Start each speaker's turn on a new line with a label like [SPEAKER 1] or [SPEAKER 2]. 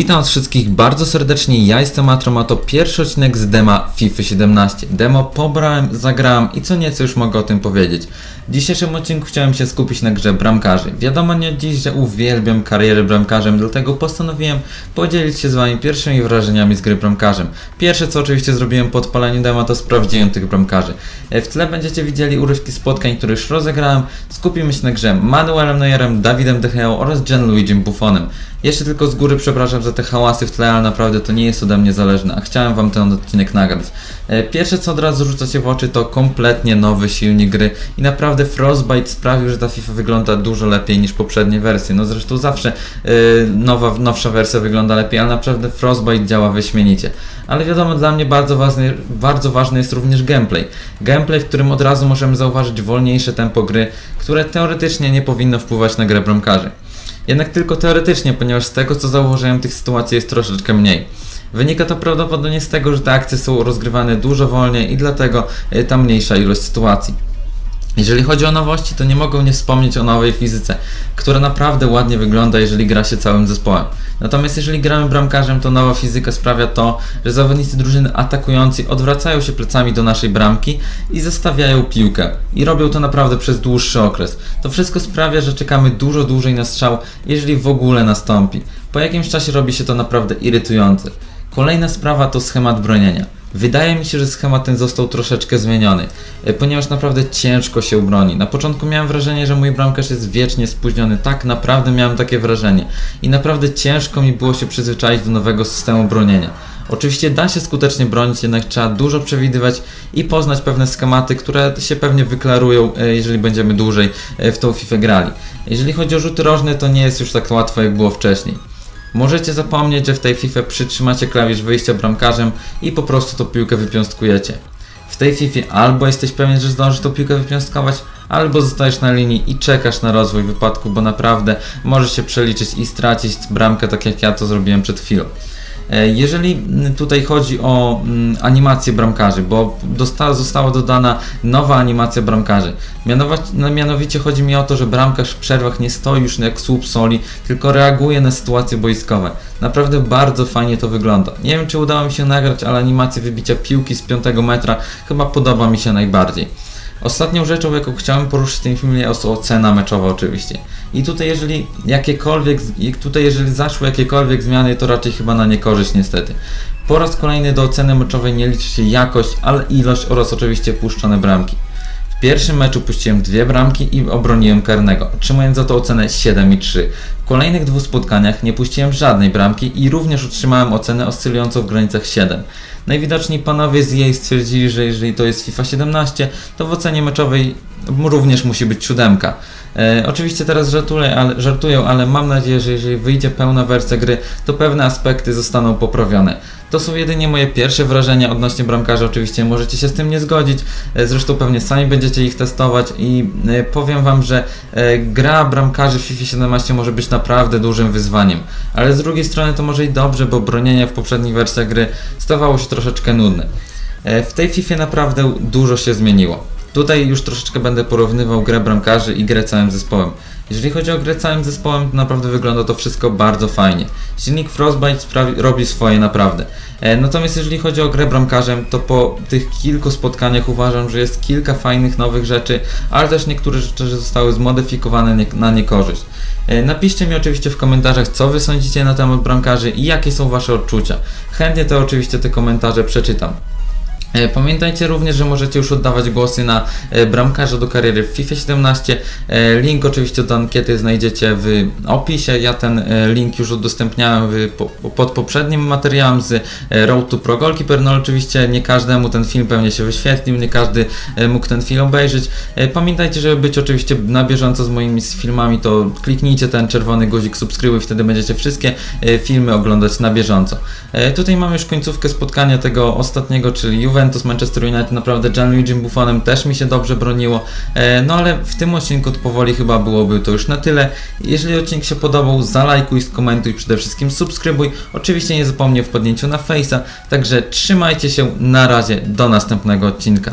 [SPEAKER 1] Witam wszystkich bardzo serdecznie, ja jestem Atrom, a to pierwszy odcinek z dema FIFA 17. Demo pobrałem, zagrałem i co nieco już mogę o tym powiedzieć. W dzisiejszym odcinku chciałem się skupić na grze bramkarzy. Wiadomo nie dziś, że uwielbiam karierę bramkarzem, dlatego postanowiłem podzielić się z wami pierwszymi wrażeniami z gry bramkarzem. Pierwsze co oczywiście zrobiłem po odpaleniu dema to sprawdziłem tych bramkarzy. E, W tle będziecie widzieli urywki spotkań, które już rozegrałem. Skupimy się na grze Manuelem Neuerem, Dawidem De oraz Gianluigi Buffonem. Jeszcze tylko z góry przepraszam za te hałasy w tle, ale naprawdę to nie jest ode mnie zależne, a chciałem wam ten odcinek nagrać. E, Pierwsze co od razu rzuca się w oczy to kompletnie nowy silnik gry i naprawdę Frostbite sprawił, że ta FIFA wygląda dużo lepiej niż poprzednie wersje. No zresztą zawsze e, nowa, nowsza wersja wygląda lepiej, ale naprawdę Frostbite działa wyśmienicie. Ale wiadomo, dla mnie bardzo ważny, bardzo ważny jest również gameplay. Gameplay, w którym od razu możemy zauważyć wolniejsze tempo gry, które teoretycznie nie powinno wpływać na grę bramkarzy. Jednak tylko teoretycznie, ponieważ z tego co zauważyłem tych sytuacji jest troszeczkę mniej. Wynika to prawdopodobnie z tego, że te akcje są rozgrywane dużo wolniej i dlatego y, ta mniejsza ilość sytuacji. Jeżeli chodzi o nowości, to nie mogę nie wspomnieć o nowej fizyce, która naprawdę ładnie wygląda, jeżeli gra się całym zespołem. Natomiast jeżeli gramy bramkarzem, to nowa fizyka sprawia to, że zawodnicy drużyny atakującej odwracają się plecami do naszej bramki i zostawiają piłkę. I robią to naprawdę przez dłuższy okres. To wszystko sprawia, że czekamy dużo dłużej na strzał, jeżeli w ogóle nastąpi. Po jakimś czasie robi się to naprawdę irytujące. Kolejna sprawa to schemat bronienia. Wydaje mi się, że schemat ten został troszeczkę zmieniony, e, ponieważ naprawdę ciężko się broni. Na początku miałem wrażenie, że mój bramkarz jest wiecznie spóźniony. Tak, naprawdę miałem takie wrażenie. I naprawdę ciężko mi było się przyzwyczaić do nowego systemu bronienia. Oczywiście da się skutecznie bronić, jednak trzeba dużo przewidywać i poznać pewne schematy, które się pewnie wyklarują, e, jeżeli będziemy dłużej e, w tą FIFA grali. Jeżeli chodzi o rzuty rożne, to nie jest już tak łatwo, jak było wcześniej. Możecie zapomnieć, że w tej FIFA przytrzymacie klawisz wyjścia bramkarzem i po prostu tą piłkę wypiąstkujecie. W tej FIFA albo jesteś pewien, że zdążysz tą piłkę wypiąstkować, albo zostajesz na linii i czekasz na rozwój wypadku, bo naprawdę możesz się przeliczyć i stracić bramkę, tak jak ja to zrobiłem przed chwilą. E, Jeżeli mm, tutaj chodzi o mm, animację bramkarzy, bo dosta, została dodana nowa animacja bramkarzy. No, mianowicie chodzi mi o to, że bramkarz w przerwach nie stoi już jak słup soli, tylko reaguje na sytuacje boiskowe. Naprawdę bardzo fajnie to wygląda. Nie wiem, czy udało mi się nagrać, ale animacja wybicia piłki z 5 metra chyba podoba mi się najbardziej. Ostatnią rzeczą, jaką chciałem poruszyć w tym filmie jest ocena meczowa oczywiście. I tutaj jeżeli jakiekolwiek, tutaj jeżeli zaszły jakiekolwiek zmiany, to raczej chyba na niekorzyść niestety. Po raz kolejny do oceny meczowej nie liczy się jakość, ale ilość oraz oczywiście puszczone bramki. W pierwszym meczu puściłem dwie bramki i obroniłem karnego, otrzymując za to ocenę 7,3. W kolejnych dwóch spotkaniach nie puściłem żadnej bramki i również otrzymałem ocenę oscylującą w granicach 7. Najwidoczniej panowie z EA stwierdzili, że jeżeli to jest FIFA 17, to w ocenie meczowej również musi być siódemka. E, oczywiście teraz żartuję ale, żartuję, ale mam nadzieję, że jeżeli wyjdzie pełna wersja gry, to pewne aspekty zostaną poprawione. To są jedynie moje pierwsze wrażenia odnośnie bramkarza, oczywiście możecie się z tym nie zgodzić, e, zresztą pewnie sami będziecie ich testować i e, powiem wam, że e, gra bramkarzy w FIFA 17 może być naprawdę dużym wyzwaniem, ale z drugiej strony to może i dobrze, bo bronienie w poprzednich wersjach gry stawało się troszeczkę nudne. E, W tej FIFA naprawdę dużo się zmieniło. Tutaj już troszeczkę będę porównywał grę bramkarzy i grę całym zespołem. Jeżeli chodzi o grę całym zespołem, to naprawdę wygląda to wszystko bardzo fajnie. Silnik Frostbite sprawi, robi swoje naprawdę. E, natomiast jeżeli chodzi o grę bramkarzem, to po tych kilku spotkaniach uważam, że jest kilka fajnych nowych rzeczy, ale też niektóre rzeczy zostały zmodyfikowane nie, na niekorzyść. E, Napiszcie mi oczywiście w komentarzach, co wy sądzicie na temat bramkarzy i jakie są wasze odczucia. Chętnie to oczywiście te komentarze przeczytam. E, Pamiętajcie również, że możecie już oddawać głosy na e, bramkarza do kariery w FIFA 17. E, Link oczywiście do ankiety znajdziecie w opisie. Ja ten link już udostępniałem pod poprzednim materiałem z Road to Pro Goalkeeper. No oczywiście nie każdemu ten film pewnie się wyświetlił, nie każdy mógł ten film obejrzeć. Pamiętajcie, żeby być oczywiście na bieżąco z moimi filmami, to kliknijcie ten czerwony guzik subskrybuj, wtedy będziecie wszystkie filmy oglądać na bieżąco. Tutaj mamy już końcówkę spotkania tego ostatniego, czyli Juventus, Manchester United, naprawdę Gianluigi Buffonem też mi się dobrze broniło. E, no ale w tym odcinku powoli chyba byłoby to już na tyle. Jeżeli odcinek się podobał, zalajkuj, skomentuj, przede wszystkim subskrybuj. Oczywiście nie zapomnij o wpadnięciu na Face'a, także trzymajcie się, na razie, do następnego odcinka.